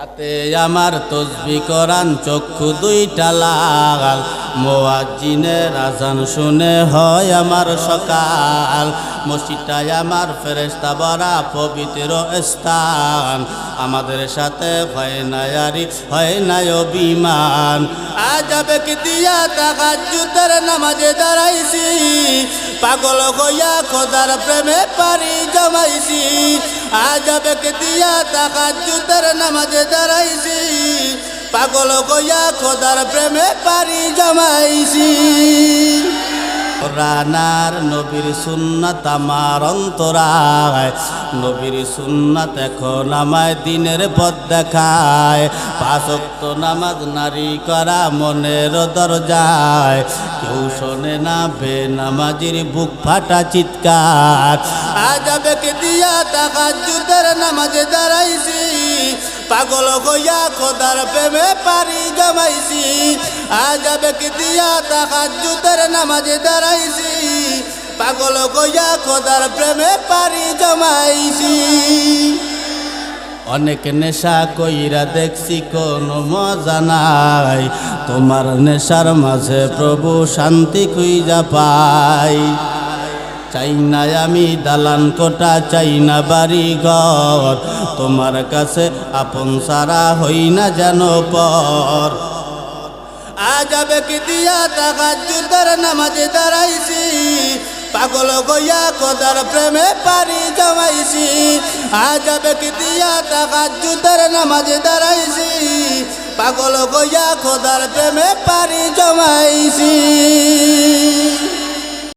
হাতে আমার তসবি করান চক্ষু দুইটা লাল। মোয়াজিনের আজান শুনে হয় আমার সকাল। মসজিদটায় আমার ফেরেস্তা বরা পবিত্র স্থান। আমাদের সাথে হয় না আরি, হয় না অভিমান। আজ আবে কি দিয়া টাকা জুতার নামাজে দাঁড়াইছি। পাগল হইয়া খোদার প্রেমে পারি জমাইছি। আজ আবে কি দিয়া তাকা জুতের নামাজে দাঁড়াইছি। পাগল হইয়া খোদার প্রেমে পারি জমাইছি। রানার নবীর সুন্নাত আমার অন্তরায়। নবীর সুন্নাত এখন আমায় দিনের পথ দেখায়। পাঁচক্ত নামাজ নারী করা মনের দরজায়। কেউ শোনে না বে নামাজির বুক ফাটা চিৎকার। আজ আবেকে দিয়া টাকা জুতের নামাজে দাঁড়াইছি। পাগল হইয়া খোদার প্রেমে পারি জমাইছি। আজ আবেকে দিয়া জুতের নামাজে দাঁড়াইছি। পাগল হইয়া খোদার প্রেমে পারি জমাইছি। অনেক নেশা কইরা দেখছি, কোনো মজা নাই। তোমার নেশার মাঝে প্রভু শান্তি খুঁজা পাই। চাই না আমি দালান কোটা চাই না বাড়ি ঘর তোমার কাছে আপন সারা হই না যেন পর। আজ আবে কি দিয়া জুতার নামাজে দাঁড়াইছি? পাগল গইয়া কদার প্রেমে পারি জমাইছি। আজ আবে কি দিয়া জুতার নামাজে দাঁড়াইছি? পাগল গইয়া খোদার প্রেমে পারি জমাইছি।